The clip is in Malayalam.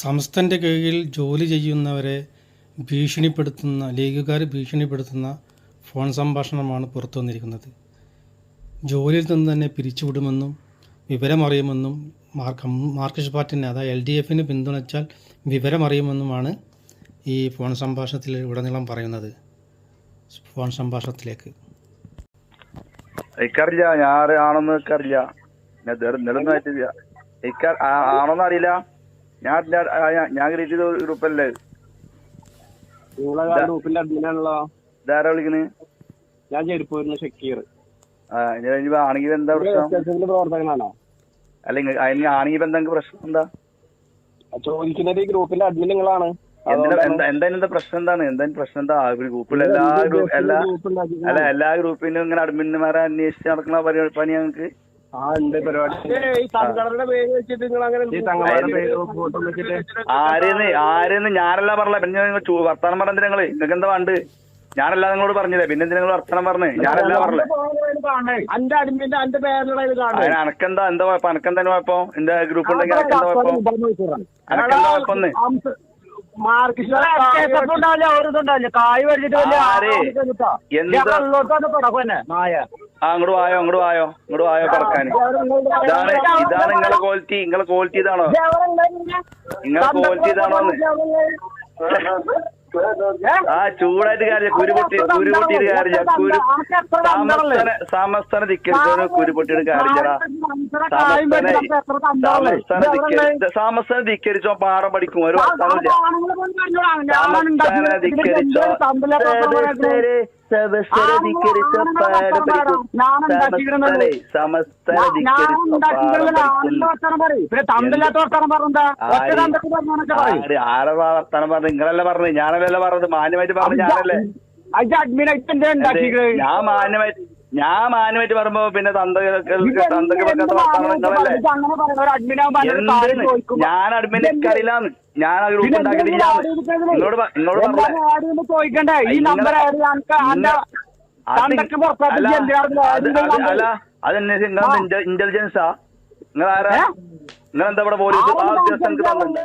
സംസ്ഥന്റെ കീഴിൽ ജോലി ചെയ്യുന്നവരെ ഭീഷണിപ്പെടുത്തുന്ന ലീഗുകാർ ഭീഷണിപ്പെടുത്തുന്ന ഫോൺ സംഭാഷണമാണ് പുറത്തു വന്നിരിക്കുന്നത്. ജോലിയിൽ നിന്ന് തന്നെ പിരിച്ചുവിടുമെന്നും വിവരമറിയുമെന്നും മാർക്ക് മാർക്സിസ്റ്റ് പാർട്ടിനെ അതായത് എൽ ഡി എഫിന് പിന്തുണച്ചാൽ വിവരമറിയുമെന്നുമാണ് ഈ ഫോൺ സംഭാഷണത്തിൽ ഉടനീളം പറയുന്നത്. ഫോൺ സംഭാഷണത്തിലേക്ക്. എനിക്കറിയില്ല ഞാൻ ആണെന്ന് ആണോന്ന് അറിയില്ല. ഞാൻ ഞാൻ- ക്രിയേറ്റ് ചെയ്ത ഗ്രൂപ്പല്ലേ ഗ്രൂപ്പിന്റെ അഡ്മിനാണല്ലോ ഇതാരാ വിളിക്കുന്നത് ഞാൻ ചെരുപ്പൂരിന് ഷക്കീർ. ആണെങ്കിൽ എന്താ പ്രശ്നം? പ്രവർത്തകനാണോ? അല്ല അതിന് ആണെങ്കിൽ എന്താ പ്രശ്നം എന്താ? ചോദിക്കുന്നത് ഈ ഗ്രൂപ്പിന്റെ അഡ്മിൻ നിങ്ങളാണ്. എന്തിനാ എന്താ എന്താ എന്താ പ്രശ്നം എന്താണ്? എന്താ പ്രശ്നം എന്താ? ഗ്രൂപ്പിൽ എല്ലാ എല്ലാ അല്ല എല്ലാ ഗ്രൂപ്പിനും ഇങ്ങനെ അഡ്മിന്മാരെ അന്വേഷിച്ച് നടക്കുന്ന പണി ഞങ്ങൾക്ക് ആ ഉണ്ട് പരിപാടി. ഈ സംഘടനയുടെ പേര് വെച്ചിട്ട് നിങ്ങൾ അങ്ങനെ ഈ പേര് ഫോട്ടോ വെച്ചിട്ട് ആരെന്ന് ആരെന്ന് ഞാനല്ല പറഞ്ഞ പിന്നെ നിങ്ങൾ ചു- വർത്താനം പറഞ്ഞ നിങ്ങൾ നിങ്ങൾക്ക് എന്താ വേണ്ട ഞാനല്ല നിങ്ങളോട് പറഞ്ഞില്ലേ? പിന്നെ എന്തിനാ നിങ്ങൾ വർത്താനം പറഞ്ഞേ? ഞാനല്ല പറഞ്ഞേ അന്റെ അഡ്മിന്റെ അന്റെ പേരിലുള്ള ഇത് കാണുന്നത് അതിന് അനക്കെന്താ എന്താ കുഴപ്പം? അനക്കെന്താ കുഴപ്പം? എന്റെ ഗ്രൂപ്പ് ഉണ്ടെങ്കിൽ അനക്കെന്താ കുഴപ്പം? അനക്കെന്താ കുഴപ്പമെന്ന് മാർക്കിസ്റ്റുണ്ടാവില്ല ഒരു കായ് മേടിച്ചിട്ട് വലിയ ആര്? എന്താ നായ. ആ അങ്ങോട്ട് വായോ അങ്ങോട്ട് വായോ അങ്ങോട്ട് വായോ പറക്കാൻ ഇതാണ് ഇതാണ് നിങ്ങളെ ക്വാളിറ്റി നിങ്ങളെ ക്വാളിറ്റി ഇതാണോ? നിങ്ങളെ ക്വാളിറ്റി ഇതാണോന്ന് ആ ചൂടായിട്ട് കാര്യം കുരുപൊട്ടി കുരുപൊട്ടിയിട്ട് കാര്യം കുരു സമസ്തന സമസ്തന ധിക്കരിച്ചവന് കുരുപൊട്ടിയിട്ട് കാര്യടാ സമസ്തന സമസ്തന ധിക്കരിച്ച സമസ്തന ധിക്കരിച്ചോ പാറ പഠിക്കും. ഒരു സമസ്തന ധിക്കരിച്ചോ പഠിക്കും. സമസ്തനെ സമസ്തന തമ്പില്ലാത്ത വർത്താനം പറഞ്ഞാ? ആര്? ആര്? പറഞ്ഞു? നിങ്ങളല്ലേ ഞാനല്ലല്ലോ പറഞ്ഞത്. മാന്യമായിട്ട് പറഞ്ഞു ഞാനല്ലേ? ഞാൻ മാന്യമായിട്ട് ഞാൻ മാന്യമായിട്ട് പറയുമ്പോ പിന്നെ തന്തകൾക്ക് തന്തക്ക് ഞാൻ അഡ്മിൻ എനിക്കറിയില്ലാന്ന് ഞാൻ ആ ഗ്രൂപ്പ് ഉണ്ടാക്കിയിട്ടില്ല അല്ല അത് നിങ്ങൾ ഇന്റലിജൻസാ നിങ്ങൾ ആരാ? നിങ്ങൾ എന്താ ഇവിടെ പോലീസ്? ആ ഉദ്യോഗസ്ഥ എനിക്ക് തന്നിട്ടുണ്ട്.